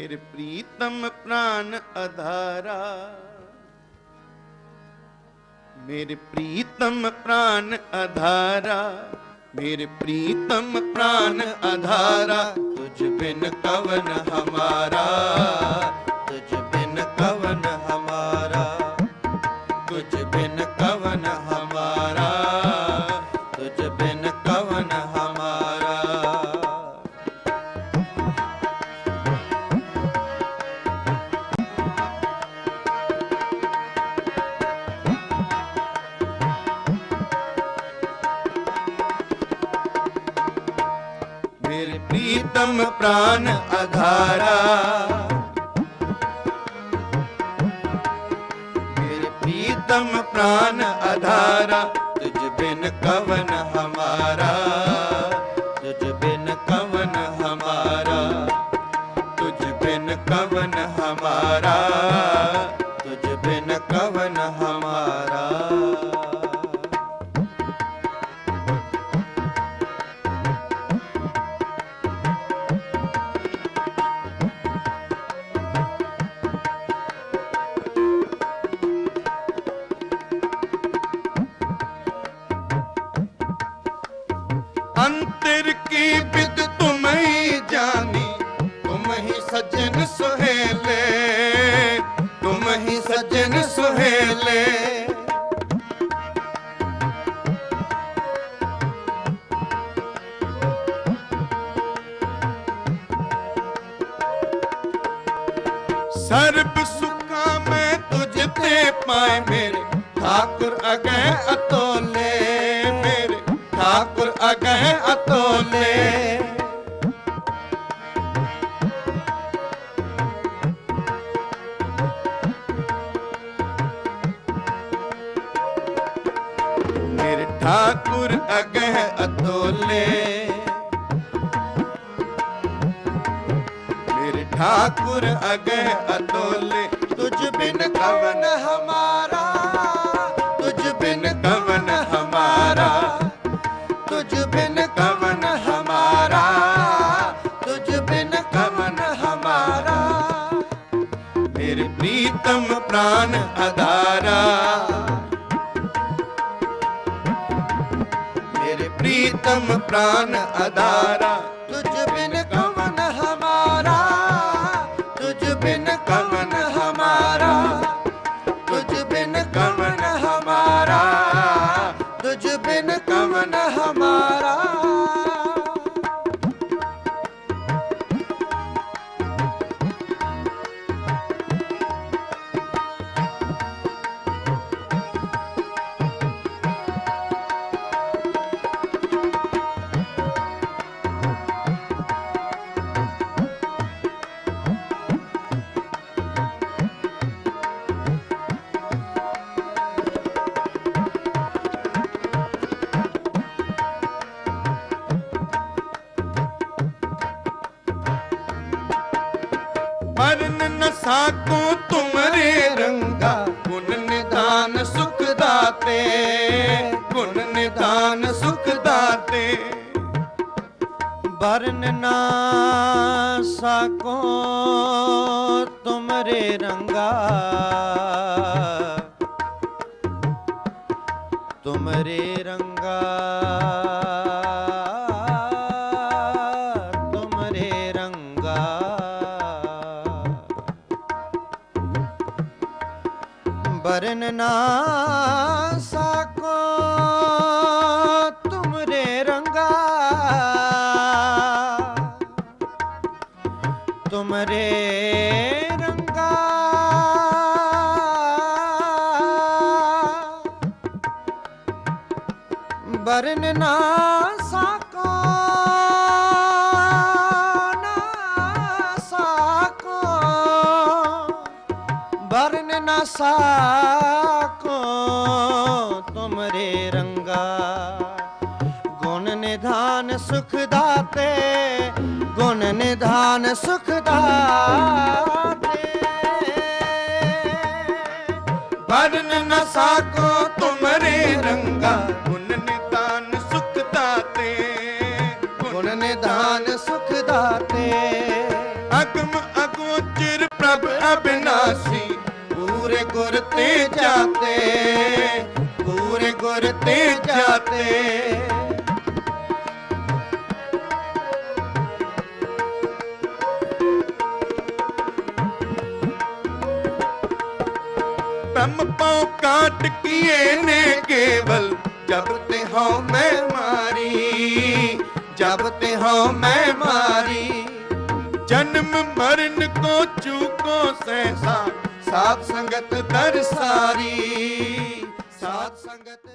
ਮੇਰੇ ਪ੍ਰੀਤਮ ਪ੍ਰਾਨ ਆਧਾਰਾ ਮੇਰੇ ਪ੍ਰੀਤਮ ਪ੍ਰਾਨ ਆਧਾਰਾ ਮੇਰੇ ਪ੍ਰੀਤਮ ਪ੍ਰਾਨ ਆਧਾਰਾ ਤੁਝ ਬਿਨ ਕਵਨ ਹਮਾਰਾ, ਤੁਝ ਬਿਨ ਕਵਨ ਹਮਾਰਾ, ਤੁਝ ਬਿਨ ਕਵਨ ਹਮਾਰਾ, ਤੁਝ ਬਿਨ ਕਵਨ ਹਮਾਰਾ। ਮੇਰੇ ਪ੍ਰੀਤਮ ਪ੍ਰਾਨ ਆਧਾਰਾ ਮੇਰੇ ਪ੍ਰੀਤਮ ਪ੍ਰਾਨ ਆਧਾਰਾ ਤੁਝ ਬਿਨ ਕਵਨ ਹਮਾਰਾ ਤੁਝ ਬਿਨ ਕਵਨ ਹਮਾਰਾ ਤੁਝ ਬਿਨ ਕਵਨ तुम ही सज्जन सुहेले सर्ब सुखा मैं तुझ ते पाए मेरे ठाकुर अगै अतोले मेरे ठाकुर अगै ठाकुर अगै अतोले मेरे ठाकुर अगह अतोले तुझ बिन कवन हमारा तुझ बिन कवन हमारा तुझ बिन कवन हमारा तुझ बिन कवन हमारा मेरे प्रीतम प्राण आधारा ਪ੍ਰਾਨ ਅਧਾਰਾ ਤੁਝ ਬਿਨ ਕਮਨ ਹਮਾਰਾ ਤੁਝ ਬਿਨ ਕਮਨ ਹਮਾਰਾ ਤੁਝ ਬਿਨ ਕਮਨ ਹਮਾਰਾ ਤੁਝ ਬਿਨ ਵਰਨ ਨ ਤੁਮਰੇ ਰੰਗਾ, ਗੁਣ ਨਿਦਾਨ ਸੁਖ ਦਾਤੇ, ਗੁਣ ਨਿਦਾਨ ਸੁਖ ਦਾਤੇ। ਬਰਨ ਨਾ ਸਾਕੋ ਤੁਮਰੇ ਰੰਗਾ ਬਰਨ ਨਾ ਸਾਕੋ ਤੁਮਰੇ ਰੰਗਾ। ਤੁਮਰੇ ਰੰਗਾ। ਬਰਨ ਨਾ ਸਾਕੋ। ਨਾ ਸਾਕੋ ਤੁਮਰੇ ਰੰਗਾ? ਗੁਣ ਨਿਧਾਨ ਸੁਖ ਦਾਤੇ ਗੁਣ ਨਿਧਾਨ ਸੁਖ ਦਾਤੇ। ਵਰਨ ਨ ਸਾਕੋ ਤੁਮਰੇ ਰੰਗਾ ਗੁਣ ਨਿਦਾਨ ਸੁਖ ਦਾਤੇ। ਗੁਣ ਨਿਧਾਨ ਸੁਖ ਦਾਤੇ। ਅਗਮ ਅਗਮ ते ਗੁਰ ਤੇ ਜਾਤੇ, ਪੂਰੇ ਗੁਰ ਤੇ ਜਾਤੇ। ਬ੍ਰਹਮ ਪਾਉ ਕਾਟ ਕੀਏ ਨੇ ਕੇਵਲ, ਜਬ ਤੇ ਹਉ ਮੈਂ ਮਾਰੀ, ਜਬ ਤੇ ਹਉ ਮੈਂ ਮਾਰੀ। ਜਨਮ ਮਰਨ ਕੋ ਚੂਕੋ ਸਹਿਸਾ ਸਾਥ ਸੰਗਤ ਦਰਸਾਰੀ ਸਾਥ ਸੰਗਤ